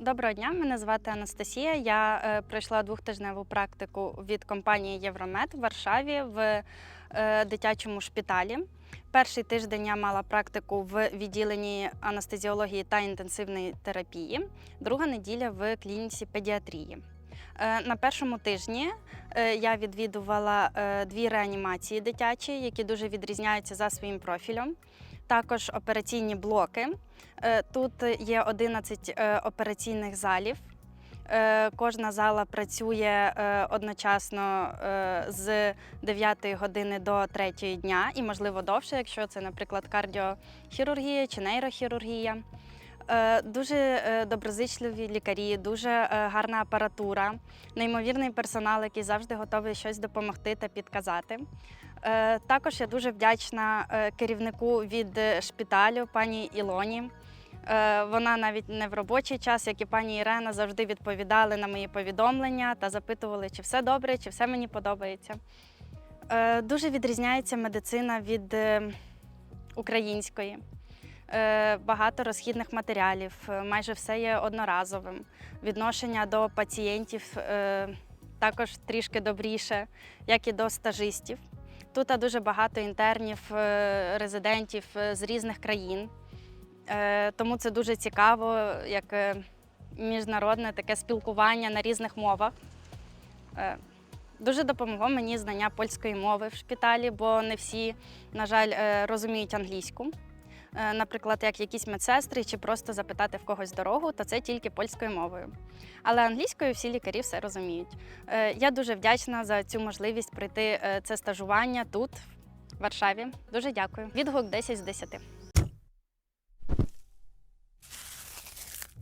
Доброго дня, мене звати Анастасія. Я е, пройшла двохтижневу практику від компанії Євромед в Варшаві в е, дитячому шпиталі. Перший тиждень я мала практику в відділенні анестезіології та інтенсивної терапії, друга неділя в клініці педіатрії. Е, На першому тижні е, я відвідувала е, дві реанімації дитячі, які дуже відрізняються за своїм профілем. Також операційні блоки. Тут є 11 е, операційних залів. Кожна зала працює одночасно з 9 години до 3 дня і, можливо, довше, якщо це, наприклад, кардіохірургія чи нейрохірургія. Е, Дуже е, доброзичливі лікарі, дуже е, гарна апаратура, неймовірний персонал, який завжди готовий щось допомогти та підказати. Також я дуже вдячна керівнику від шпиталю, пані Ілоні. Вона навіть не в робочий час, як і пані Ірена, завжди відповідали на мої повідомлення та запитували, чи все добре, чи все мені подобається. Дуже відрізняється медицина від української. Е, Багато розхідних матеріалів, е, майже все є одноразовим. Відношення до пацієнтів е, також трішки добріше, як і до стажистів. Тут дуже багато інтернів, резидентів з різних країн. Тому це дуже цікаво, як міжнародне таке спілкування на різних мовах. Дуже допомогло мені знання польської мови в шпиталі, бо не всі, на жаль, розуміють англійську. Е, Наприклад, як якісь медсестри чи просто запитати в когось дорогу, то це тільки польською мовою. Але англійською всі лікарі все розуміють. Е, Я дуже вдячна за цю можливість пройти е, це стажування тут, в Варшаві. Дуже дякую. Відгук 10 з 10.